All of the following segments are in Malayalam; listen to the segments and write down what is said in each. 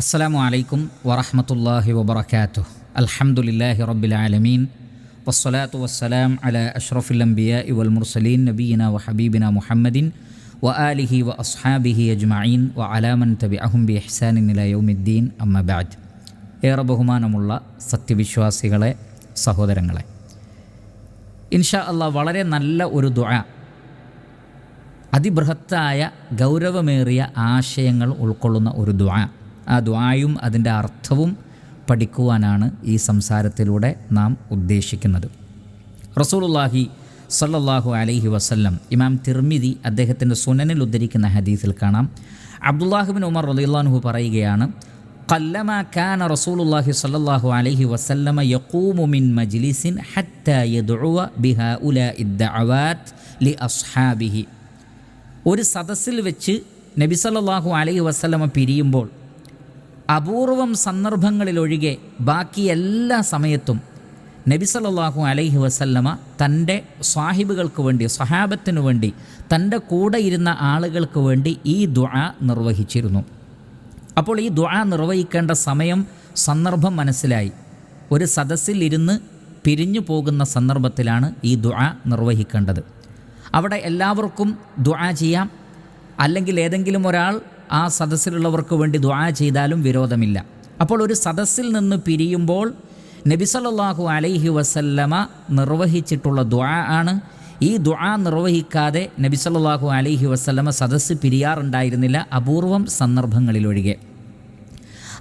അസ്സലാമു അലൈക്കും വറഹമത്തല്ലാഹി വബർക്കാത്തു അലഹമുല്ലാഹി റബ്ബിൽ ആലമീൻ. വസ്സലാത്തു വസ്സലാം അല അഷ്റഫുലംബിയ ഇവൽ വൽ മുർസലീൻ നബീന വ ഹബീബിന മുഹമ്മദിൻ വ ആലിഹി വ അസ്ഹാബിഹി അജ്മീൻ വ അലാമൻ തബി അഹുബി ബി ഇഹ്സാനിൻ ഇല യൗമിദ്ദീൻ. അമ്മ ബാദ് ഏറെ ബഹുമാനമുള്ള സത്യവിശ്വാസികളെ സഹോദരങ്ങളെ ഇൻഷാ അല്ല വളരെ നല്ല ഒരു ദുഴ അതിബൃഹത്തായ ഗൗരവമേറിയ ആശയങ്ങൾ ഉൾക്കൊള്ളുന്ന ഒരു ദ്വാ ആ ദ്വായും അതിൻ്റെ അർത്ഥവും പഠിക്കുവാനാണ് ഈ സംസാരത്തിലൂടെ നാം ഉദ്ദേശിക്കുന്നത് റസൂലുള്ളാഹി സല്ലല്ലാഹു അലൈഹി വസല്ലം ഇമാം തിർമിതി അദ്ദേഹത്തിൻ്റെ സുനനിൽ ഉദ്ധരിക്കുന്ന ഹദീസിൽ കാണാം അബ്ദുല്ലാഹിബിൻ ഉമർ റളിയല്ലാഹു പറയുകയാണ് قلما كان رسول الله صلى الله عليه وسلم يقوم من مجلس حتى يدعو بهؤلاء الدعوات لأصحابه ഒരു സദസ്സിൽ വെച്ച് നബി സല്ലല്ലാഹു അലൈഹി വസല്ലമ പിരിയുമ്പോൾ അപൂർവം സന്ദർഭങ്ങളിലൊഴികെ ബാക്കി എല്ലാ സമയത്തും നബി സല്ലല്ലാഹു അലൈഹി വസല്ലമ തന്റെ സാഹിബുകൾക്ക് വേണ്ടി സഹാബത്തിനു വേണ്ടി തന്റെ കൂടെ ഇരുന്ന ആളുകൾക്ക് വേണ്ടി ഈ ദുആ നിർവഹിച്ചിരുന്നു. അപ്പോൾ ഈ ദുആ നിർവഹിക്കേണ്ട സമയം സന്ദർഭം മനസ്സിലായി. ഒരു സദസ്സിൽ ഇരുന്ന് പിരിഞ്ഞു പോകുന്ന സന്ദർഭത്തിലാണ് ഈ ദുആ നിർവഹിക്കേണ്ടത്. അവിടെ എല്ലാവർക്കും ദുആ ചെയ്യാം. അല്ലെങ്കിൽ ഏതെങ്കിലും ഒരാൾ ആ സദസ്സിലുള്ളവർക്ക് വേണ്ടി ദ്വാ ചെയ്താലും വിരോധമില്ല. അപ്പോൾ ഒരു സദസ്സിൽ നിന്ന് പിരിയുമ്പോൾ നബി സല്ലല്ലാഹു അലൈഹി വസല്ലമ നിർവഹിച്ചിട്ടുള്ള ദ്വാ ആണ്. ഈ ദ്വാ നിർവഹിക്കാതെ നബി സല്ലല്ലാഹു അലൈഹി വസല്ലമ സദസ്സ് പിരിയാറുണ്ടായിരുന്നില്ല അപൂർവം സന്ദർഭങ്ങളിലൊഴികെ.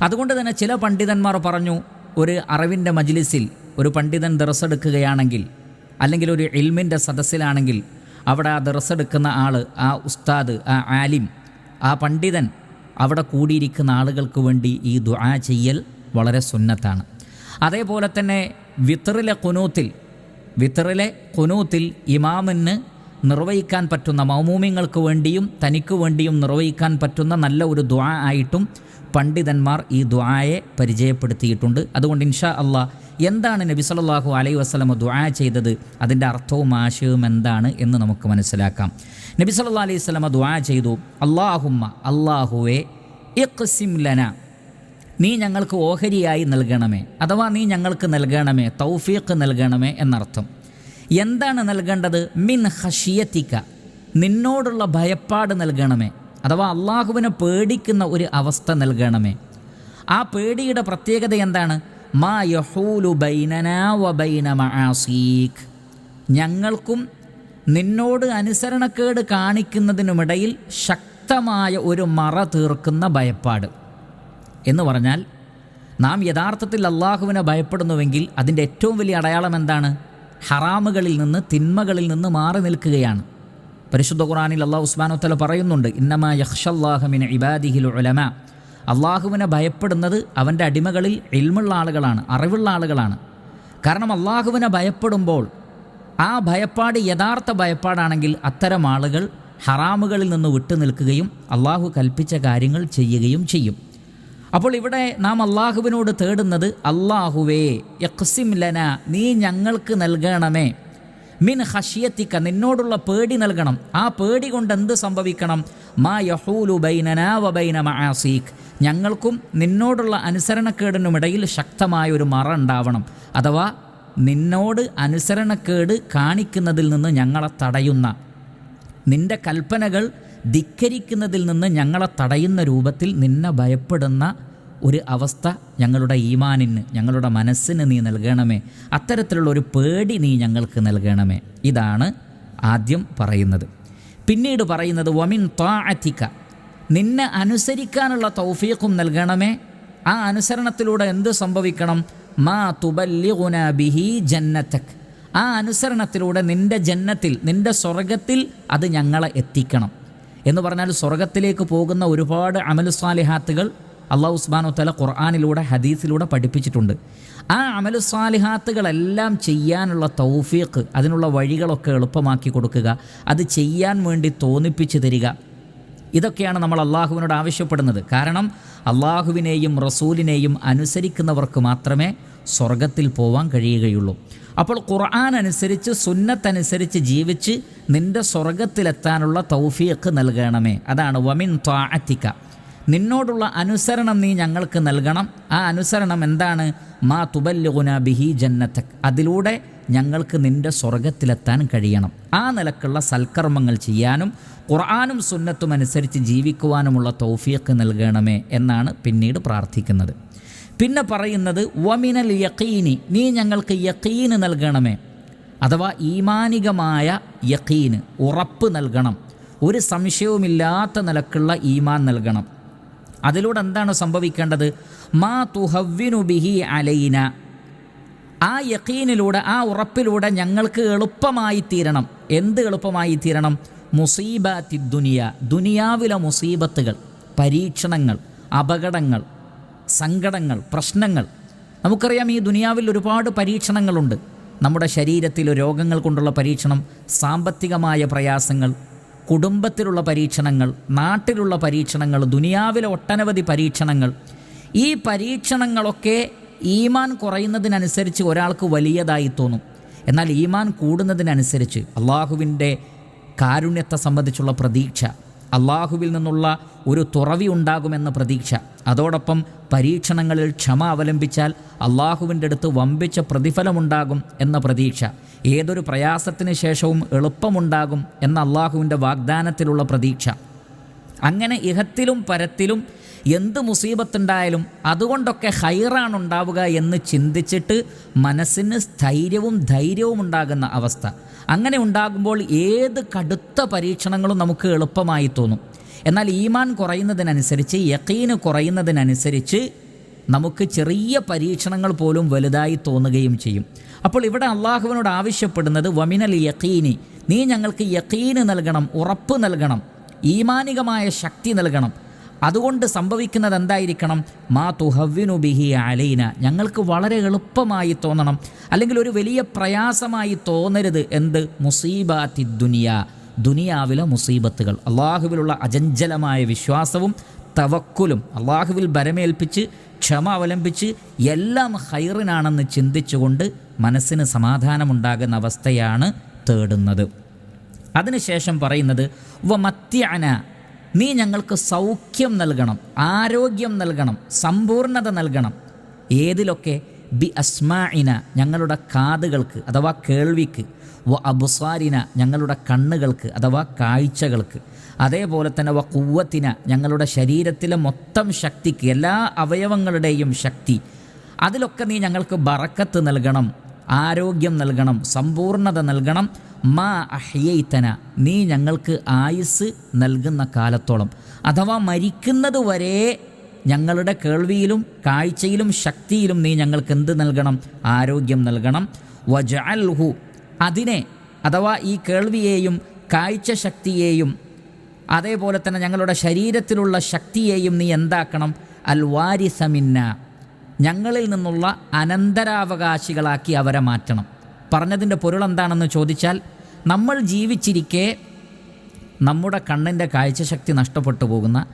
അതുകൊണ്ട് തന്നെ ചില പണ്ഡിതന്മാർ പറഞ്ഞു ഒരു അറിവിന്റെ മജ്ലിസിൽ ഒരു പണ്ഡിതൻ ദറസെടുക്കുകയാണെങ്കിൽ അല്ലെങ്കിൽ ഒരു ഇൽമിന്റെ സദസ്സിലാണെങ്കിൽ അവിടെ ആ ദറസെടുക്കുന്ന ആൾ ആ ഉസ്താദ് ആ ആലിം ആ പണ്ഡിതൻ അവിടെ കൂടിയിരിക്കുന്ന ആളുകൾക്ക് വേണ്ടി ഈ ദുആ ചെയ്യൽ വളരെ സുന്നത്താണ്. അതേപോലെ തന്നെ വിത്തറിലെ കുനൂത്തിൽ വിത്തറിലെ കുനൂത്തിൽ ഇമാമിന് നിർവഹിക്കാൻ പറ്റുന്ന മൗമൂമിങ്ങൾക്ക് വേണ്ടിയും തനിക്ക് വേണ്ടിയും നിർവഹിക്കാൻ പറ്റുന്ന നല്ല ഒരു ദ്വാ ആയിട്ടും പണ്ഡിതന്മാർ ഈ ദ്വായെ പരിചയപ്പെടുത്തിയിട്ടുണ്ട്. അതുകൊണ്ട് ഇൻഷാ അള്ളാ എന്താണ് നബി സല്ലല്ലാഹു അലൈഹി വസല്ലമ ദുആ ചെയ്തത്? അതിന്റെ അർത്ഥവും ആശയവും എന്താണ് എന്ന് നമുക്ക് മനസ്സിലാക്കാം. നബി സല്ലാ അലൈഹി സ്വലമ ദുആ ചെയ്തു. അള്ളാഹുമ്മ അള്ളാഹുവേ ഇഖ്സിം ലന. നീ ഞങ്ങൾക്ക് ഓഹരിയായി നൽകണമേ. അഥവാ നീ ഞങ്ങൾക്ക് നൽകണമേ തൗഫീഖ് നൽകണമേ എന്നർത്ഥം. എന്താണ് നൽകേണ്ടത്? മിൻ ഹഷിയത്തിക്ക നിന്നോടുള്ള ഭയപ്പാട് നൽകണമേ. അഥവാ അള്ളാഹുവിനെ പേടിക്കുന്ന ഒരു അവസ്ഥ നൽകണമേ. ആ പേടിയുടെ പ്രത്യേകത എന്താണ്? മാ യഹൂലു ബൈനനാ വ ബൈന മആസീക് ഞങ്ങൾക്കും നിന്നോട് അനുസരണക്കേട് കാണിക്കുന്നതിനുമിടയിൽ ശക്തമായ ഒരു മറ തീർക്കുന്ന ഭയപ്പാട്. എന്ന് പറഞ്ഞാൽ നാം യഥാർത്ഥത്തിൽ അള്ളാഹുവിനെ ഭയപ്പെടുന്നുവെങ്കിൽ അതിന്റെ ഏറ്റവും വലിയ അടയാളം എന്താണ്? ഹറാമുകളിൽ നിന്ന് തിന്മകളിൽ നിന്ന് മാറി നിൽക്കുകയാണ്. പരിശുദ്ധ ഖുറാനിൽ അള്ളാഹു ഉസ്മാനോത്തല പറയുന്നുണ്ട് ഇന്നമാ യഹ്ഷല്ലാഹമിൻ ഇബാദിഹിൽ ഉലമ. അള്ളാഹുവിനെ ഭയപ്പെടുന്നത് അവന്റെ അടിമകളിൽ ഇൽമുള്ള ആളുകളാണ് അറിവുള്ള ആളുകളാണ്. കാരണം അള്ളാഹുവിനെ ഭയപ്പെടുമ്പോൾ ആ ഭയപ്പാട് യഥാർത്ഥ ഭയപ്പാടാണെങ്കിൽ അത്തരം ആളുകൾ ഹറാമുകളിൽ നിന്ന് വിട്ടുനിൽക്കുകയും അള്ളാഹു കൽപ്പിച്ച കാര്യങ്ങൾ ചെയ്യുകയും ചെയ്യും. അപ്പോൾ ഇവിടെ നാം അള്ളാഹുവിനോട് തേടുന്നത് അള്ളാഹുവേ യക്സിം ലന നീ ഞങ്ങൾക്ക് നൽകണമേ. മിൻ ഹഷിയത്തിക്ക നിന്നോടുള്ള പേടി നൽകണം. ആ പേടി കൊണ്ട് എന്ത് സംഭവിക്കണം? മാ യഹൂലു ബൈനനാ വബൈന ബൈന മആസീഖ് ഞങ്ങൾക്കും നിന്നോടുള്ള അനുസരണക്കേടിനുമിടയിൽ ശക്തമായ ഒരു മറ ഉണ്ടാവണം. അഥവാ നിന്നോട് അനുസരണക്കേട് കാണിക്കുന്നതിൽ നിന്ന് ഞങ്ങളെ തടയുന്ന. നിന്റെ കൽപ്പനകൾ ധിക്കരിക്കുന്നതിൽ നിന്ന് ഞങ്ങളെ തടയുന്ന രൂപത്തിൽ നിന്നെ ഭയപ്പെടുന്ന ഒരു അവസ്ഥ ഞങ്ങളുടെ ഈമാനിന് ഞങ്ങളുടെ മനസ്സിന് നീ നൽകണമേ. അത്തരത്തിലുള്ള ഒരു പേടി നീ ഞങ്ങൾക്ക് നൽകണമേ. ഇതാണ് ആദ്യം പറയുന്നത്. പിന്നീട് പറയുന്നത് വമിൻ താഅത്തിക്ക നിന്നെ അനുസരിക്കാനുള്ള തൗഫീഖും നൽകണമേ. ആ അനുസരണത്തിലൂടെ എന്ത് സംഭവിക്കണം? മാ തുബല്ലിഗുന ബിഹി ജന്നത്തക്. ആ അനുസരണത്തിലൂടെ നിന്റെ ജന്നത്തിൽ നിന്റെ സ്വർഗത്തിൽ അത് ഞങ്ങളെ എത്തിക്കണം. എന്ന് പറഞ്ഞാൽ സ്വർഗത്തിലേക്ക് പോകുന്ന ഒരുപാട് അമലുസ്വാലിഹാത്തുകൾ അള്ളാഹു ഉസ്മാനു തല ഖുർആാനിലൂടെ ഹദീസിലൂടെ പഠിപ്പിച്ചിട്ടുണ്ട്. ആ അമലുസ്വാലിഹാത്തുകളെല്ലാം ചെയ്യാനുള്ള തൗഫീഖ് അതിനുള്ള വഴികളൊക്കെ എളുപ്പമാക്കി കൊടുക്കുക അത് ചെയ്യാൻ വേണ്ടി തോന്നിപ്പിച്ചു തരിക. ഇതൊക്കെയാണ് നമ്മൾ അള്ളാഹുവിനോട് ആവശ്യപ്പെടുന്നത്. കാരണം അള്ളാഹുവിനെയും റസൂലിനെയും അനുസരിക്കുന്നവർക്ക് മാത്രമേ സ്വർഗത്തിൽ പോവാൻ കഴിയുകയുള്ളൂ. അപ്പോൾ ഖുർആൻ അനുസരിച്ച് സുന്നത്തനുസരിച്ച് ജീവിച്ച് നിന്റെ സ്വർഗത്തിലെത്താനുള്ള തൗഫീഖ് നൽകണമേ. അതാണ് വമിൻ ത്വാഅത്തിക്ക നിന്നോടുള്ള അനുസരണം നീ ഞങ്ങൾക്ക് നൽകണം. ആ അനുസരണം എന്താണ്? മാ തുബല്ലുന ബിഹി ജന്നത്തക്. അതിലൂടെ ഞങ്ങൾക്ക് നിന്റെ സ്വർഗത്തിലെത്താൻ കഴിയണം. ആ നിലക്കുള്ള സൽക്കർമ്മങ്ങൾ ചെയ്യാനും ഖുർആാനും സുന്നത്തും അനുസരിച്ച് ജീവിക്കുവാനുമുള്ള തൗഫീഖ് നൽകണമേ എന്നാണ് പിന്നീട് പ്രാർത്ഥിക്കുന്നത്. പിന്നെ പറയുന്നത് വമിനൽ യക്കീനി നീ ഞങ്ങൾക്ക് യക്കീന് നൽകണമേ. അഥവാ ഈമാനികമായ യക്കീന് ഉറപ്പ് നൽകണം. ഒരു സംശയവുമില്ലാത്ത നിലക്കുള്ള ഈമാൻ നൽകണം. അതിലൂടെ എന്താണ് സംഭവിക്കേണ്ടത്? മാ തുഹവ്വിനു ബിഹി അലൈന. ആ യക്കീനിലൂടെ ആ ഉറപ്പിലൂടെ ഞങ്ങൾക്ക് എളുപ്പമായി തീരണം. എന്ത് എളുപ്പമായി തീരണം? മുസീബാത്തി ദുനിയ. ദുനിയാവിലെ മുസീബത്തുകൾ പരീക്ഷണങ്ങൾ അപകടങ്ങൾ സങ്കടങ്ങൾ പ്രശ്നങ്ങൾ. നമുക്കറിയാം ഈ ദുനിയാവിൽ ഒരുപാട് പരീക്ഷണങ്ങളുണ്ട്. നമ്മുടെ ശരീരത്തിൽ രോഗങ്ങൾ കൊണ്ടുള്ള പരീക്ഷണം സാമ്പത്തികമായ പ്രയാസങ്ങൾ കുടുംബത്തിലുള്ള പരീക്ഷണങ്ങൾ നാട്ടിലുള്ള പരീക്ഷണങ്ങൾ ദുനിയാവിലെ ഒട്ടനവധി പരീക്ഷണങ്ങൾ. ഈ പരീക്ഷണങ്ങളൊക്കെ ഈമാൻ കുറയുന്നതിനനുസരിച്ച് ഒരാൾക്ക് വലിയതായി തോന്നും. എന്നാൽ ഈമാൻ കൂടുന്നതിനനുസരിച്ച് അള്ളാഹുവിന്റെ കാരുണ്യത്തെ സംബന്ധിച്ചുള്ള പ്രതീക്ഷ അള്ളാഹുവിൽ നിന്നുള്ള ഒരു തുറവി ഉണ്ടാകുമെന്ന പ്രതീക്ഷ അതോടൊപ്പം പരീക്ഷണങ്ങളിൽ ക്ഷമ അവലംബിച്ചാൽ അള്ളാഹുവിന്റെ അടുത്ത് വമ്പിച്ച പ്രതിഫലമുണ്ടാകും എന്ന പ്രതീക്ഷ. ഏതൊരു പ്രയാസത്തിന് ശേഷവും എളുപ്പമുണ്ടാകും എന്ന അള്ളാഹുവിന്റെ വാഗ്ദാനത്തിലുള്ള പ്രതീക്ഷ. അങ്ങനെ ഇഹത്തിലും പരത്തിലും എന്ത് മുസീബത്തുണ്ടായാലും അതുകൊണ്ടൊക്കെ ഹൈറാണ് ഉണ്ടാവുക എന്ന് ചിന്തിച്ചിട്ട് മനസ്സിന് സ്ഥൈര്യവും ധൈര്യവും ഉണ്ടാകുന്ന അവസ്ഥ. അങ്ങനെ ഉണ്ടാകുമ്പോൾ ഏത് കടുത്ത പരീക്ഷണങ്ങളും നമുക്ക് എളുപ്പമായി തോന്നും. എന്നാൽ ഈമാൻ കുറയുന്നതിനനുസരിച്ച് യക്കീന് കുറയുന്നതിനനുസരിച്ച് നമുക്ക് ചെറിയ പരീക്ഷണങ്ങൾ പോലും വലുതായി തോന്നുകയും ചെയ്യും. അപ്പോൾ ഇവിടെ അള്ളാഹുവിനോട് ആവശ്യപ്പെടുന്നത് വമിനൽ യക്കീനി നീ ഞങ്ങൾക്ക് യക്കീന് നൽകണം ഉറപ്പ് നൽകണം ഈമാനികമായ ശക്തി നൽകണം. അതുകൊണ്ട് സംഭവിക്കുന്നത് എന്തായിരിക്കണം? മാ തുഹവ്വിനു ബിഹി അലൈന ഞങ്ങൾക്ക് വളരെ എളുപ്പമായി തോന്നണം. അല്ലെങ്കിൽ ഒരു വലിയ പ്രയാസമായി തോന്നരുത് എന്ത്? മുസീബാത്തി ദുനിയ ദുനിയാവിലെ മുസീബത്തുകൾ. അള്ളാഹുവിലുള്ള അജഞ്ചലമായ വിശ്വാസവും തവക്കുലും അള്ളാഹുവിൽ ബരമേൽപ്പിച്ച് ക്ഷമ അവലംബിച്ച് എല്ലാം ഹൈറിനാണെന്ന് ചിന്തിച്ചുകൊണ്ട് മനസ്സിന് സമാധാനമുണ്ടാകുന്ന അവസ്ഥയാണ് തേടുന്നത്. അതിനുശേഷം പറയുന്നത് വ മത്യാന നീ ഞങ്ങൾക്ക് സൗഖ്യം നൽകണം ആരോഗ്യം നൽകണം സമ്പൂർണത നൽകണം. ഏതിലൊക്കെ? ബി അസ്മാഇന ഞങ്ങളുടെ കാതുകൾക്ക് അഥവാ കേൾവിക്ക്. വ അബുസാരിന ഞങ്ങളുടെ കണ്ണുകൾക്ക് അഥവാ കാഴ്ചകൾക്ക്. അതേപോലെ തന്നെ വ കുവ്വത്തിന ഞങ്ങളുടെ ശരീരത്തിലെ മൊത്തം ശക്തിക്ക് എല്ലാ അവയവങ്ങളുടെയും ശക്തി. അതിലൊക്കെ നീ ഞങ്ങൾക്ക് ബറക്കത്ത് നൽകണം ആരോഗ്യം നൽകണം സമ്പൂർണത നൽകണം. മാ അഹ്യൈത്തന നീ ഞങ്ങൾക്ക് ആയുസ് നൽകുന്ന കാലത്തോളം. അഥവാ മരിക്കുന്നത് വരെ ഞങ്ങളുടെ കേൾവിയിലും കാഴ്ചയിലും ശക്തിയിലും നീ ഞങ്ങൾക്ക് എന്ത് നൽകണം? ആരോഗ്യം നൽകണം. വജഅൽഹു അതിനെ അഥവാ ഈ കേൾവിയെയും കാഴ്ച ശക്തിയെയും അതേപോലെ തന്നെ ഞങ്ങളുടെ ശരീരത്തിലുള്ള ശക്തിയെയും നീ എന്താക്കണം? അൽ വാരിസമിന്ന ഞങ്ങളിൽ നിന്നുള്ള അനന്തരാവകാശികളാക്കി അവരെ മാറ്റണം. പറഞ്ഞതിന്റെ പൊരുൾ എന്താണെന്ന് ചോദിച്ചാൽ നമ്മൾ ജീവിച്ചിരിക്കെ നമ്മുടെ കണ്ണിന്റെ കാഴ്ചശക്തി നഷ്ടപ്പെട്ടു പോകുന്ന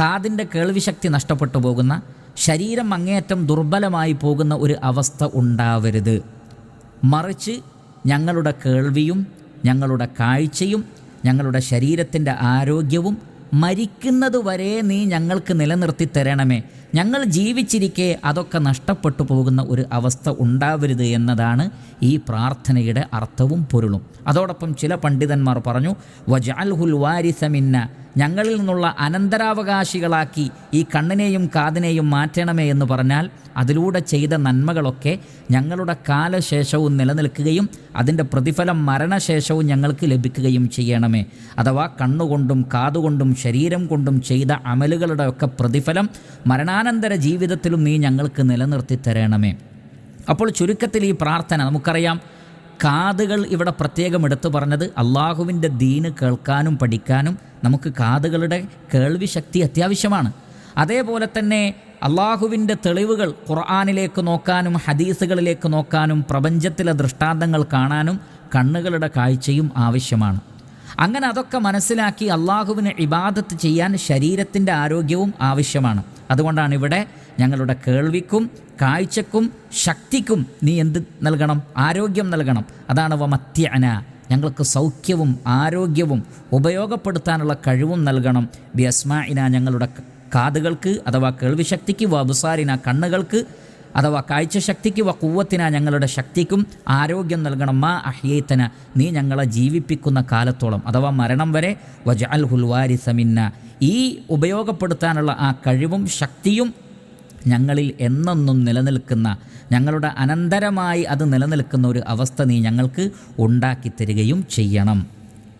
കാതിന്റെ കേൾവിശക്തി നഷ്ടപ്പെട്ടു പോകുന്ന ശരീരം അങ്ങേയറ്റം ദുർബലമായി പോകുന്ന ഒരു അവസ്ഥ ഉണ്ടാവരുത്. മറിച്ച് ഞങ്ങളുടെ കേൾവിയും ഞങ്ങളുടെ കാഴ്ചയും ഞങ്ങളുടെ ശരീരത്തിന്റെ ആരോഗ്യവും മരിക്കുന്നതുവരെ നീ ഞങ്ങൾക്ക് നിലനിർത്തി തരണമേ ഞങ്ങൾ ജീവിച്ചിരിക്കെ അതൊക്കെ നഷ്ടപ്പെട്ടു പോകുന്ന ഒരു അവസ്ഥ ഉണ്ടാവരുത് എന്നതാണ് ഈ പ്രാർത്ഥനയുടെ അർത്ഥവും പൊരുളും. അതോടൊപ്പം ചില പണ്ഡിതന്മാർ പറഞ്ഞു വജാൽഹുൽ വാരിസമിന്ന ഞങ്ങളിൽ നിന്നുള്ള അനന്തരാവകാശികളാക്കി ഈ കണ്ണിനെയും കാതിനെയും മാറ്റണമേ എന്ന് പറഞ്ഞാൽ അതിലൂടെ ചെയ്ത നന്മകളൊക്കെ ഞങ്ങളുടെ കാലശേഷവും നിലനിൽക്കുകയും അതിന്റെ പ്രതിഫലം മരണശേഷവും ഞങ്ങൾക്ക് ലഭിക്കുകയും ചെയ്യണമേ. അഥവാ കണ്ണുകൊണ്ടും കാതുകൊണ്ടും ശരീരം കൊണ്ടും ചെയ്ത അമലുകളുടെയൊക്കെ പ്രതിഫലം പ്രതിഫലം മരണാനന്തര ജീവിതത്തിലും നീ ഞങ്ങൾക്ക് നിലനിർത്തി തരണമേ. അപ്പോൾ ചുരുക്കത്തിൽ ഈ പ്രാർത്ഥന നമുക്കറിയാം. കാതുകൾ ഇവിടെ പ്രത്യേകം എടുത്തു പറഞ്ഞത് അള്ളാഹുവിന്റെ ദീന് കേൾക്കാനും പഠിക്കാനും നമുക്ക് കാതുകളുടെ കേൾവി ശക്തി അത്യാവശ്യമാണ്. അതേപോലെ തന്നെ അള്ളാഹുവിന്റെ തെളിവുകൾ ഖുർആാനിലേക്ക് നോക്കാനും ഹദീസുകളിലേക്ക് നോക്കാനും പ്രപഞ്ചത്തിലെ ദൃഷ്ടാന്തങ്ങൾ കാണാനും കണ്ണുകളുടെ കാഴ്ചയും ആവശ്യമാണ്. അങ്ങനെ അതൊക്കെ മനസ്സിലാക്കി അള്ളാഹുവിന് ഇബാദത്ത് ചെയ്യാൻ ശരീരത്തിന്റെ ആരോഗ്യവും ആവശ്യമാണ്. അതുകൊണ്ടാണ് ഇവിടെ ഞങ്ങളുടെ കേൾവിക്കും കാഴ്ചക്കും ശക്തിക്കും നീ എന്ത് നൽകണം? ആരോഗ്യം നൽകണം. അതാണ് വമത്യന ഞങ്ങൾക്ക് സൗഖ്യവും ആരോഗ്യവും ഉപയോഗപ്പെടുത്താനുള്ള കഴിവും നൽകണം. ബി അസ്മാഇന ഞങ്ങളുടെ കാതുകൾക്ക് അഥവാ കേൾവിശക്തിക്ക് വബുസാരിന കണ്ണുകൾക്ക് അഥവാ കാഴ്ചശക്തിക്ക് വ കൂവത്തിന ഞങ്ങളുടെ ശക്തിക്കും ആരോഗ്യം നൽകണം. മാ അഹ്യേത്തന നീ ഞങ്ങളെ ജീവിപ്പിക്കുന്ന കാലത്തോളം അഥവാ മരണം വരെ വജ അൽ ഹുൽവാരി സമിന്ന ഈ ഉപയോഗപ്പെടുത്താനുള്ള ആ കഴിവും ശക്തിയും ഞങ്ങളിൽ എന്നെന്നും നിലനിൽക്കുന്ന ഞങ്ങളുടെ അനന്തരമായി അത് നിലനിൽക്കുന്ന ഒരു അവസ്ഥ നീ ഞങ്ങൾക്ക് ഉണ്ടാക്കി തരികയും ചെയ്യണം.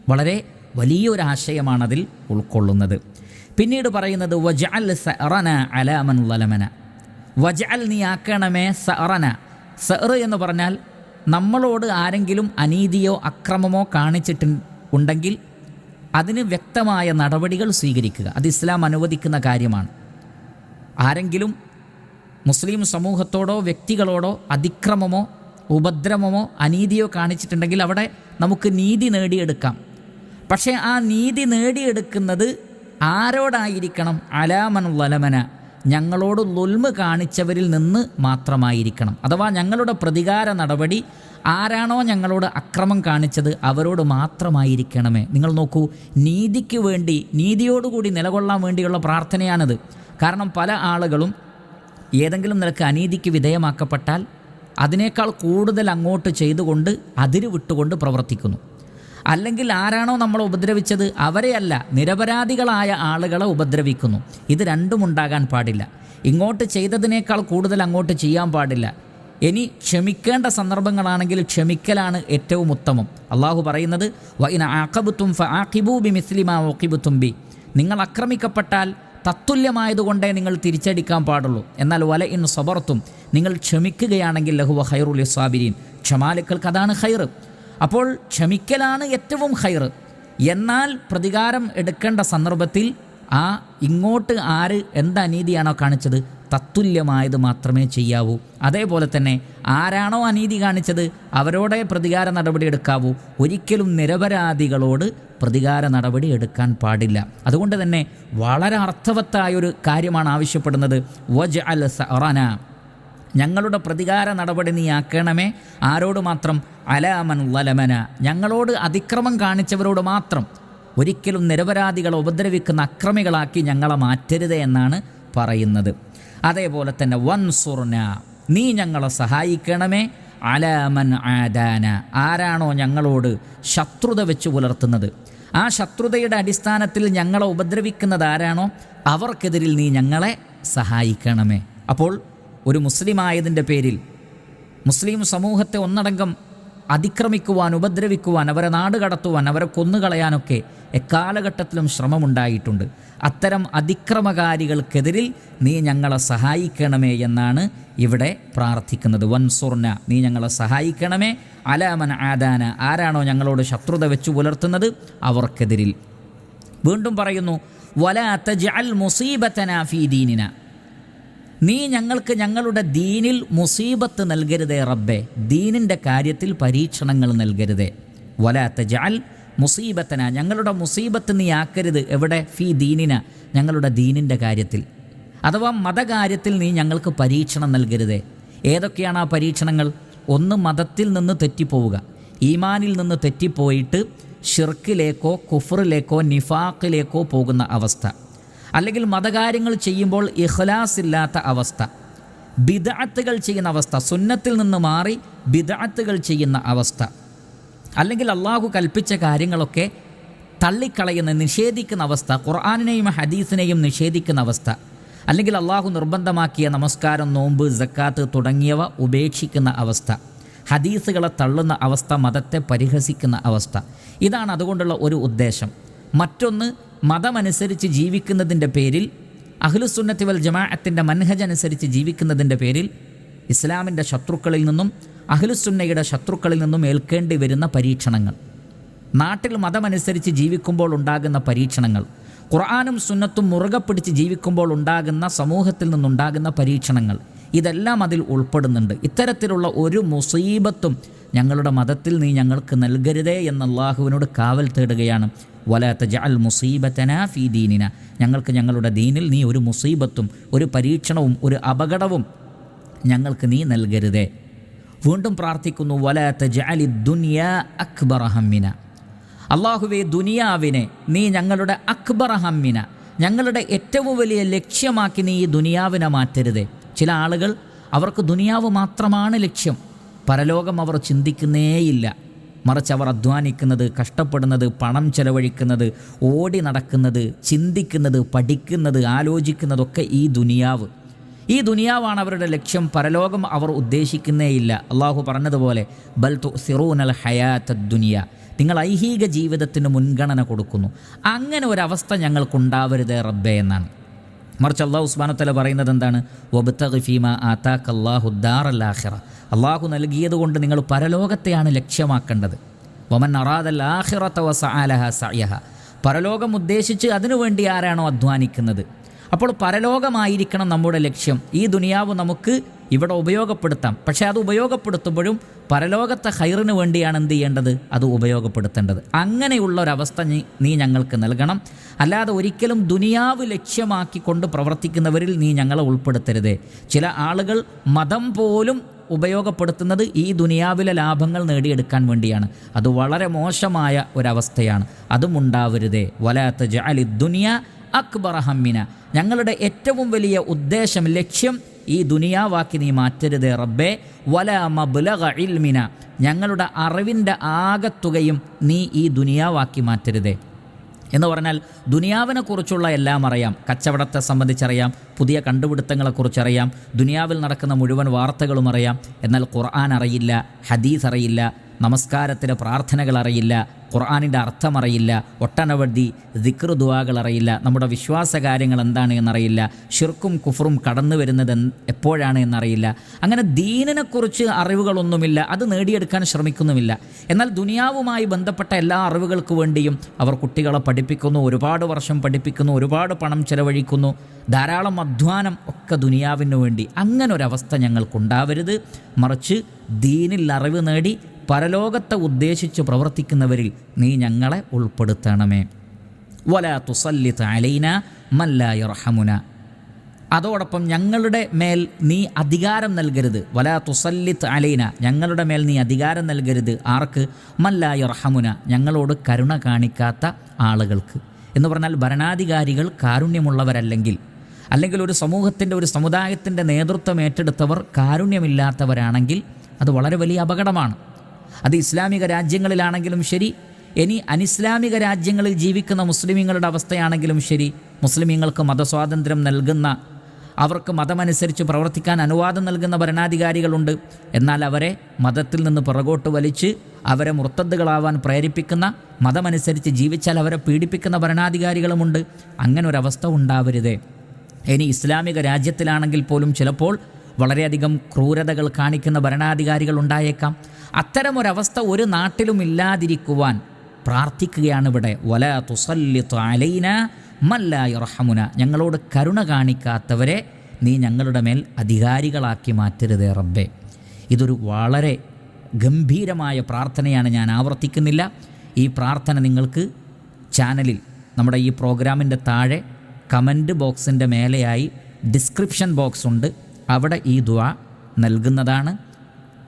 വളരെ വലിയൊരു ആശയമാണതിൽ ഉൾക്കൊള്ളുന്നത്. പിന്നീട് പറയുന്നത് വജഅൽ സറന അലാമൻ വലമന. വജഅൽ നീ ആക്കണമേ സറന സഅർ എന്ന് പറഞ്ഞാൽ നമ്മളോട് ആരെങ്കിലും അനീതിയോ അക്രമമോ കാണിച്ചിട്ട് ഉണ്ടെങ്കിൽ അതിന് വ്യക്തമായ നടപടികൾ സ്വീകരിക്കുക. അത് ഇസ്ലാം അനുവദിക്കുന്ന കാര്യമാണ്. ആരെങ്കിലും മുസ്ലിം സമൂഹത്തോടോ വ്യക്തികളോടോ അതിക്രമമോ ഉപദ്രവമോ അനീതിയോ കാണിച്ചിട്ടുണ്ടെങ്കിൽ അവിടെ നമുക്ക് നീതി നേടിയെടുക്കാം. പക്ഷേ ആ നീതി നേടിയെടുക്കുന്നത് ആരോടായിരിക്കണം? അലാമൻ വലമന. ഞങ്ങളോട് ലുൽമ് കാണിച്ചവരിൽ നിന്ന് മാത്രമായിരിക്കണം. അഥവാ ഞങ്ങളുടെ പ്രതികാര നടപടി ആരാണോ ഞങ്ങളോട് അക്രമം കാണിച്ചത് അവരോട് മാത്രമായിരിക്കണമേ. നിങ്ങൾ നോക്കൂ നീതിക്ക് വേണ്ടി നീതിയോടുകൂടി നിലകൊള്ളാൻ വേണ്ടിയുള്ള പ്രാർത്ഥനയാണിത്. കാരണം പല ആളുകളും ഏതെങ്കിലും നിലയ്ക്ക് അനീതിക്ക് വിധേയമാക്കപ്പെട്ടാൽ അതിനേക്കാൾ കൂടുതൽ അങ്ങോട്ട് ചെയ്തുകൊണ്ട് അതിര് വിട്ടുകൊണ്ട് പ്രവർത്തിക്കുന്നു. അല്ലെങ്കിൽ ആരാണോ നമ്മളെ ഉപദ്രവിച്ചത് അവരെയല്ല നിരപരാധികളായ ആളുകളെ ഉപദ്രവിക്കുന്നു. ഇത് രണ്ടും ഉണ്ടാകാൻ പാടില്ല. ഇങ്ങോട്ട് ചെയ്തതിനേക്കാൾ കൂടുതൽ അങ്ങോട്ട് ചെയ്യാൻ പാടില്ല. ഇനി ക്ഷമിക്കേണ്ട സന്ദർഭങ്ങളാണെങ്കിൽ ക്ഷമിക്കലാണ് ഏറ്റവും ഉത്തമം. അള്ളാഹു പറയുന്നത് ബി. നിങ്ങൾ ആക്രമിക്കപ്പെട്ടാൽ തത്തുല്യമായതുകൊണ്ടേ നിങ്ങൾ തിരിച്ചടിക്കാൻ പാടുള്ളൂ. എന്നാൽ വല ഇൻ സബർത്തും നിങ്ങൾ ക്ഷമിക്കുകയാണെങ്കിൽ ലഹുവ ഹൈറുൽ സാബിരീൻ ക്ഷമാലുക്കൾക്ക് അതാണ് ഹൈർ അപ്പോൾ ക്ഷമിക്കലാണ് ഏറ്റവും ഹൈർ എന്നാൽ പ്രതികാരം എടുക്കേണ്ട സന്ദർഭത്തിൽ ആ ഇങ്ങോട്ട് ആര് എന്ത് അനീതിയാണോ കാണിച്ചത് തത്തുല്യമായത് മാത്രമേ ചെയ്യാവൂ. അതേപോലെ തന്നെ ആരാണോ അനീതി കാണിച്ചത് അവരോടെ പ്രതികാര നടപടി എടുക്കാവൂ. ഒരിക്കലും നിരപരാധികളോട് പ്രതികാര നടപടി എടുക്കാൻ പാടില്ല. അതുകൊണ്ട് തന്നെ വളരെ അർത്ഥവത്തായൊരു കാര്യമാണ് ആവശ്യപ്പെടുന്നത്. വജ് അൽ സറന ഞങ്ങളുടെ പ്രതികാര നടപടി നീ ആക്കണമേ. ആരോട് മാത്രം? അലാമൻ വലമന. ഞങ്ങളോട് അതിക്രമം കാണിച്ചവരോട് മാത്രം. ഒരിക്കലും നിരപരാധികളെ ഉപദ്രവിക്കുന്ന അക്രമികളാക്കി ഞങ്ങളെ മാറ്റരുത് എന്നാണ് പറയുന്നത്. അതേപോലെ തന്നെ വൻസുർന. നീ ഞങ്ങളെ സഹായിക്കണമേ. അലാമൻ ആദാന. ആരാണോ ഞങ്ങളോട് ശത്രുത വെച്ച് പുലർത്തുന്നത്? ആ ശത്രുതയുടെ അടിസ്ഥാനത്തിൽ ഞങ്ങളെ ഉപദ്രവിക്കുന്നത് ആരാണോ? അവർക്കെതിരിൽ നീ ഞങ്ങളെ സഹായിക്കണമേ. അപ്പോൾ ഒരു മുസ്ലിമായതിന്റെ പേരിൽ മുസ്ലിം സമൂഹത്തെ ഒന്നടങ്കം അതിക്രമിക്കുവാൻ ഉപദ്രവിക്കുവാൻ അവരെ നാട് കടത്തുവാൻ അവരെ കൊന്നുകളയാനൊക്കെ എക്കാലഘട്ടത്തിലും ശ്രമമുണ്ടായിട്ടുണ്ട്. അത്തരം അതിക്രമകാരികൾക്കെതിരിൽ നീ ഞങ്ങളെ സഹായിക്കണമേ എന്നാണ് ഇവിടെ പ്രാർത്ഥിക്കുന്നത്. വൻസുർന നീ ഞങ്ങളെ സഹായിക്കണമേ. അലാമൻ ആദാന ആരാണോ ഞങ്ങളോട് ശത്രുത വെച്ചു പുലർത്തുന്നത് അവർക്കെതിരിൽ. വീണ്ടും പറയുന്നു വല തജഅൽ മുസീബത്തന ഫീ ദീനിന. നീ ഞങ്ങൾക്ക് ഞങ്ങളുടെ ദീനിൽ മുസീബത്ത് നൽകരുതേ റബ്ബെ. ദീനിന്റെ കാര്യത്തിൽ പരീക്ഷണങ്ങൾ നൽകരുതേ. വലാത്ത ജാൽ മുസീബത്തന. ഞങ്ങളുടെ മുസീബത്ത് നീ ആക്കരുത്. എവിടെ? ഫി ദീനിന. ഞങ്ങളുടെ ദീനിന്റെ കാര്യത്തിൽ. അഥവാ മതകാര്യത്തിൽ നീ ഞങ്ങൾക്ക് പരീക്ഷണം നൽകരുതേ. ഏതൊക്കെയാണ് ആ പരീക്ഷണങ്ങൾ? ഒന്ന് മതത്തിൽ നിന്ന് തെറ്റിപ്പോവുക. ഈമാനിൽ നിന്ന് തെറ്റിപ്പോയിട്ട് ഷിർക്കിലേക്കോ കുഫറിലേക്കോ നിഫാഖിലേക്കോ പോകുന്ന അവസ്ഥ. അല്ലെങ്കിൽ മതകാര്യങ്ങൾ ചെയ്യുമ്പോൾ ഇഖ്ലാസ് ഇല്ലാത്ത അവസ്ഥ. ബിദാത്തുകൾ ചെയ്യുന്ന അവസ്ഥ. സുന്നത്തിൽ നിന്ന് മാറി ബിദാത്തുകൾ ചെയ്യുന്ന അവസ്ഥ. അല്ലെങ്കിൽ അള്ളാഹു കൽപ്പിച്ച കാര്യങ്ങളൊക്കെ തള്ളിക്കളയുന്ന നിഷേധിക്കുന്ന അവസ്ഥ. ഖുർആാനിനെയും ഹദീസിനെയും നിഷേധിക്കുന്ന അവസ്ഥ. അല്ലെങ്കിൽ അള്ളാഹു നിർബന്ധമാക്കിയ നമസ്കാരം നോമ്പ് ജക്കാത്ത് തുടങ്ങിയവ ഉപേക്ഷിക്കുന്ന അവസ്ഥ. ഹദീസുകളെ തള്ളുന്ന അവസ്ഥ മതത്തെ പരിഹസിക്കുന്ന അവസ്ഥ. ഇതാണ് അതുകൊണ്ടുള്ള ഒരു ഉദ്ദേശം. മറ്റൊന്ന് മതമനുസരിച്ച് ജീവിക്കുന്നതിന്റെ പേരിൽ അഹ്ലുസുന്നത്തി വൽ ജമാഅത്തിന്റെ മൻഹജ് അനുസരിച്ച് ജീവിക്കുന്നതിന്റെ പേരിൽ ഇസ്ലാമിന്റെ ശത്രുക്കളിൽ നിന്നും അഹ്ലുസുന്നയുടെ ശത്രുക്കളിൽ നിന്നും ഏൽക്കേണ്ടി വരുന്ന പരീക്ഷണങ്ങൾ. നാട്ടിൽ മതമനുസരിച്ച് ജീവിക്കുമ്പോൾ ഉണ്ടാകുന്ന പരീക്ഷണങ്ങൾ. ഖുർആാനും സുന്നത്തും മുറുകെ പിടിച്ച് ജീവിക്കുമ്പോൾ ഉണ്ടാകുന്ന സമൂഹത്തിൽ നിന്നുണ്ടാകുന്ന പരീക്ഷണങ്ങൾ. ഇതെല്ലാം അതിൽ ഉൾപ്പെടുന്നുണ്ട്. ഇത്തരത്തിലുള്ള ഒരു മുസീബത്തും ഞങ്ങളുടെ മതത്തിൽ നീ ഞങ്ങൾക്ക് നൽകരുതേ എന്ന അള്ളാഹുവിനോട് കാവൽ തേടുകയാണ്. വലാത്ത ജഅൽ മുസീബത്തന ഫീ ദീനിന. ഞങ്ങൾക്ക് ഞങ്ങളുടെ ദീനിൽ നീ ഒരു മുസീബത്തും ഒരു പരീക്ഷണവും ഒരു അപകടവും ഞങ്ങൾക്ക് നീ നൽകരുതേ. വീണ്ടും പ്രാർത്ഥിക്കുന്നു വലാത്ത ജഅലി ദുനിയ അക്ബർ ഹമ്മിന. അള്ളാഹുവെ ദുനിയാവിനെ നീ ഞങ്ങളുടെ അക്ബർ ഹമ്മിന. ഞങ്ങളുടെ ഏറ്റവും വലിയ ലക്ഷ്യമാക്കി നീ ഈ ദുനിയാവിനെ മാറ്റരുതേ. ചില ആളുകൾ അവർക്ക് ദുനിയാവ് മാത്രമാണ് ലക്ഷ്യം. പരലോകം അവർ ചിന്തിക്കുന്നേയില്ല. മറിച്ച് അവർ അധ്വാനിക്കുന്നത് കഷ്ടപ്പെടുന്നത് പണം ചെലവഴിക്കുന്നത് ഓടി നടക്കുന്നത് ചിന്തിക്കുന്നത് പഠിക്കുന്നത് ആലോചിക്കുന്നതൊക്കെ ഈ ദുനിയാവ്. ഈ ദുനിയാവാണ് അവരുടെ ലക്ഷ്യം. പരലോകം അവർ ഉദ്ദേശിക്കുന്നേയില്ല. അള്ളാഹു പറഞ്ഞതുപോലെ ബൽ സിറൂനൽ ഹയാത്ത ദുനിയ. നിങ്ങൾ ഐഹിക ജീവിതത്തിന് മുൻഗണന കൊടുക്കുന്നു. അങ്ങനെ ഒരവസ്ഥ ഞങ്ങൾക്കുണ്ടാവരുത് റബ്ബേ എന്നാണ്. മറിച്ച് അള്ളാഹു ഉസ്മാനത്തല പറയുന്നത് എന്താണ് ഒബത്തഖിഫീമ ആത്താഖ് അള്ളാഹു നൽകിയത് കൊണ്ട് നിങ്ങൾ പരലോകത്തെയാണ് ലക്ഷ്യമാക്കേണ്ടത്. വമൻ അറാദൽ സയഹ പരലോകം ഉദ്ദേശിച്ച് അതിനുവേണ്ടി ആരാണോ അധ്വാനിക്കുന്നത്? അപ്പോൾ പരലോകമായിരിക്കണം നമ്മുടെ ലക്ഷ്യം. ഈ ദുനിയാവ് നമുക്ക് ഇവിടെ ഉപയോഗപ്പെടുത്താം. പക്ഷേ അത് ഉപയോഗപ്പെടുത്തുമ്പോഴും പരലോകത്തെ ഹൈറിന് വേണ്ടിയാണ് എന്ത് ചെയ്യേണ്ടത്? അത് ഉപയോഗപ്പെടുത്തേണ്ടത്. അങ്ങനെയുള്ള ഒരവസ്ഥ നീ നീ ഞങ്ങൾക്ക് നൽകണം. അല്ലാതെ ഒരിക്കലും ദുനിയാവ് ലക്ഷ്യമാക്കിക്കൊണ്ട് പ്രവർത്തിക്കുന്നവരിൽ നീ ഞങ്ങളെ ഉൾപ്പെടുത്തരുത്. ചില ആളുകൾ മതം പോലും ഉപയോഗപ്പെടുത്തുന്നത് ഈ ദുനിയാവിലെ ലാഭങ്ങൾ നേടിയെടുക്കാൻ വേണ്ടിയാണ്. അത് വളരെ മോശമായ ഒരവസ്ഥയാണ്. അതും ഉണ്ടാവരുതേ. വലാത്ത ജാലി ദുനിയ അക്ബർ ഹമ്മിന. ഞങ്ങളുടെ ഏറ്റവും വലിയ ഉദ്ദേശം ലക്ഷ്യം ഈ ദുനിയാവാക്കി നീ മാറ്റരുത് റബ്ബേ. വല മബ്ലഗ ഇൽമിന. ഞങ്ങളുടെ അറിവിന്റെ ആകത്തുകയും നീ ഈ ദുനിയാവാക്കി മാറ്റരുതേ. എന്ന് പറഞ്ഞാൽ ദുനിയാവിനെ കുറിച്ചുള്ള എല്ലാം അറിയാം. കച്ചവടത്തെ സംബന്ധിച്ചറിയാം. പുതിയ കണ്ടുപിടുത്തങ്ങളെക്കുറിച്ചറിയാം. ദുനിയാവിൽ നടക്കുന്ന മുഴുവൻ വാർത്തകളും അറിയാം. എന്നാൽ ഖുർആൻ അറിയില്ല ഹദീസ് അറിയില്ല നമസ്കാരത്തിലെ പ്രാർത്ഥനകൾ അറിയില്ല ഖുർആാനിന്റെ അർത്ഥമറിയില്ല ഒട്ടനവധി ദിക്ർ ദുവാകൾ അറിയില്ല നമ്മുടെ വിശ്വാസ കാര്യങ്ങൾ എന്താണ് എന്നറിയില്ല ഷിർക്കും കുഫറും കടന്നു വരുന്നത് എപ്പോഴാണ് എന്നറിയില്ല. അങ്ങനെ ദീനിനെക്കുറിച്ച് അറിവുകളൊന്നുമില്ല അത് നേടിയെടുക്കാൻ ശ്രമിക്കുന്നുമില്ല. എന്നാൽ ദുനിയാവുമായി ബന്ധപ്പെട്ട എല്ലാ അറിവുകൾക്ക് വേണ്ടിയും അവർ കുട്ടികളെ പഠിപ്പിക്കുന്നു ഒരുപാട് വർഷം പഠിപ്പിക്കുന്നു ഒരുപാട് പണം ചെലവഴിക്കുന്നു ധാരാളം അധ്വാനം ഒക്കെ ദുനിയാവിന് വേണ്ടി. അങ്ങനൊരവസ്ഥ ഞങ്ങൾക്കുണ്ടാവരുത്. മറിച്ച് ദീനിൽ അറിവ് നേടി പരലോകത്തെ ഉദ്ദേശിച്ച് പ്രവർത്തിക്കുന്നവരിൽ നീ ഞങ്ങളെ ഉൾപ്പെടുത്തണമേ. വല തുസല്ലി അലൈന മല്ലായ റഹമുന അതോടൊപ്പം ഞങ്ങളുടെ മേൽ നീ അധികാരം നൽകരുത്. വല തുസല്ലിത്ത് അലൈന ഞങ്ങളുടെ മേൽ നീ അധികാരം നൽകരുത്. ആർക്ക്? മല്ലായ റഹമുന ഞങ്ങളോട് കരുണ കാണിക്കാത്ത ആളുകൾക്ക്. എന്ന് പറഞ്ഞാൽ ഭരണാധികാരികൾ കാരുണ്യമുള്ളവരല്ലെങ്കിൽ അല്ലെങ്കിൽ ഒരു സമൂഹത്തിന്റെ ഒരു സമുദായത്തിന്റെ നേതൃത്വം ഏറ്റെടുത്തവർ കാരുണ്യമില്ലാത്തവരാണെങ്കിൽ അത് വളരെ വലിയ അപകടമാണ്. അത് ഇസ്ലാമിക രാജ്യങ്ങളിലാണെങ്കിലും ശരി. ഇനി അനിസ്ലാമിക രാജ്യങ്ങളിൽ ജീവിക്കുന്ന മുസ്ലിമീങ്ങളുടെ അവസ്ഥയാണെങ്കിലും ശരി. മുസ്ലിമീങ്ങൾക്ക് മതസ്വാതന്ത്ര്യം നൽകുന്ന അവർക്ക് മതമനുസരിച്ച് പ്രവർത്തിക്കാൻ അനുവാദം നൽകുന്ന ഭരണാധികാരികളുണ്ട്. എന്നാൽ അവരെ മതത്തിൽ നിന്ന് പുറകോട്ട് വലിച്ച് അവരെ മുർത്തദ്ദുകളാവാൻ പ്രേരിപ്പിക്കുന്ന മതമനുസരിച്ച് ജീവിച്ചാൽ അവരെ പീഡിപ്പിക്കുന്ന ഭരണാധികാരികളുമുണ്ട്. അങ്ങനെ ഒരവസ്ഥ ഉണ്ടാവരുതേ. ഇനി ഇസ്ലാമിക രാജ്യത്തിലാണെങ്കിൽ പോലും ചിലപ്പോൾ വളരെയധികം ക്രൂരതകൾ കാണിക്കുന്ന ഭരണാധികാരികൾ ഉണ്ടായേക്കാം. അത്തരമൊരവസ്ഥ ഒരു നാട്ടിലും ഇല്ലാതിരിക്കുവാൻ പ്രാർത്ഥിക്കുകയാണ് ഇവിടെ. വല തുസല്ലിത്തു അലൈന മല്ല റഹമുന ഞങ്ങളോട് കരുണ കാണിക്കാത്തവരെ നീ ഞങ്ങളുടെ മേൽ അധികാരികളാക്കി മാറ്റരുതേ റബ്ബെ. ഇതൊരു വളരെ ഗംഭീരമായ പ്രാർത്ഥനയാണ്. ഞാൻ ആവർത്തിക്കുന്നില്ല. ഈ പ്രാർത്ഥന നിങ്ങൾക്ക് ചാനലിൽ നമ്മുടെ ഈ പ്രോഗ്രാമിന്റെ താഴെ കമന്റ് ബോക്സിന്റെ മേലെയായി ഡിസ്ക്രിപ്ഷൻ ബോക്സ് ഉണ്ട്. അവിടെ ഈ ദുആ നൽകുന്നതാണ്.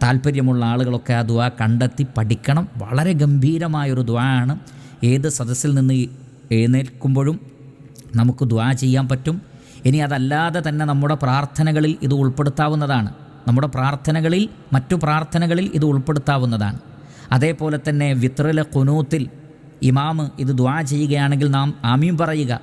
താല്പര്യമുള്ള ആളുകളൊക്കെ ആ ദുആ കണ്ടെത്തി പഠിക്കണം. വളരെ ഗംഭീരമായൊരു ദുആ ആണ് ഏത് സദസ്സിൽ നിന്ന് എഴുന്നേൽക്കുമ്പോഴും നമുക്ക് ദുആ ചെയ്യാൻ പറ്റും. ഇനി അതല്ലാതെ തന്നെ നമ്മുടെ പ്രാർത്ഥനകളിൽ ഇത് ഉൾപ്പെടുത്താവുന്നതാണ്. നമ്മുടെ പ്രാർത്ഥനകളിൽ മറ്റു പ്രാർത്ഥനകളിൽ ഇത് ഉൾപ്പെടുത്താവുന്നതാണ്. അതേപോലെ തന്നെ വിത്രല കുനൂത്തിൽ ഇമാമ് ഇത് ദ്വാ ചെയ്യുകയാണെങ്കിൽ നാം ആമീം പറയുക.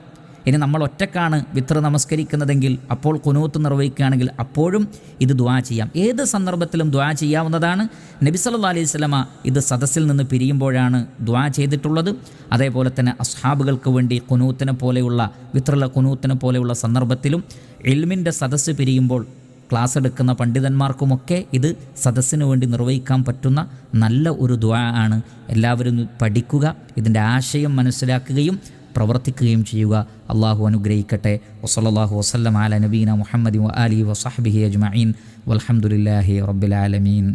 ഇനി നമ്മൾ ഒറ്റക്കാണ് വിത്ര നമസ്കരിക്കുന്നതെങ്കിൽ അപ്പോൾ കുനൂത്ത് നിർവഹിക്കുകയാണെങ്കിൽ അപ്പോഴും ഇത് ദ്വാ ചെയ്യാം. ഏത് സന്ദർഭത്തിലും ദ്വാ ചെയ്യാവുന്നതാണ്. നബി സല്ലല്ലാഹു അലൈഹി സ്വലമ ഇത് സദസ്സിൽ നിന്ന് പിരിയുമ്പോഴാണ് ദ്വാ ചെയ്തിട്ടുള്ളത്. അതേപോലെ തന്നെ അസ്ഹാബുകൾക്ക് വേണ്ടി കുനൂത്തിനെ പോലെയുള്ള വിത്രല കുനൂത്തിനെ പോലെയുള്ള സന്ദർഭത്തിലും എൽമിന്റെ സദസ്സ് പിരിയുമ്പോൾ ക്ലാസ് എടുക്കുന്ന പണ്ഡിതന്മാർക്കുമൊക്കെ ഇത് സദസ്സിന് വേണ്ടി നിർവഹിക്കാൻ പറ്റുന്ന നല്ല ഒരു ദ്വാ ആണ്. എല്ലാവരും പഠിക്കുക ഇതിന്റെ ആശയം മനസ്സിലാക്കുകയും പ്രവർത്തിക്കുകയും ചെയ്യുക. അള്ളാഹു അനുഗ്രഹിക്കട്ടെ. വസല്ലാഹു വസ്ലം ആല നബീന മുഹമ്മദ് അലി വസഹബിഹി അജ്മീൻ വൽഹമുല്ലാഹി റബ്ബിൽ ആലമീൻ.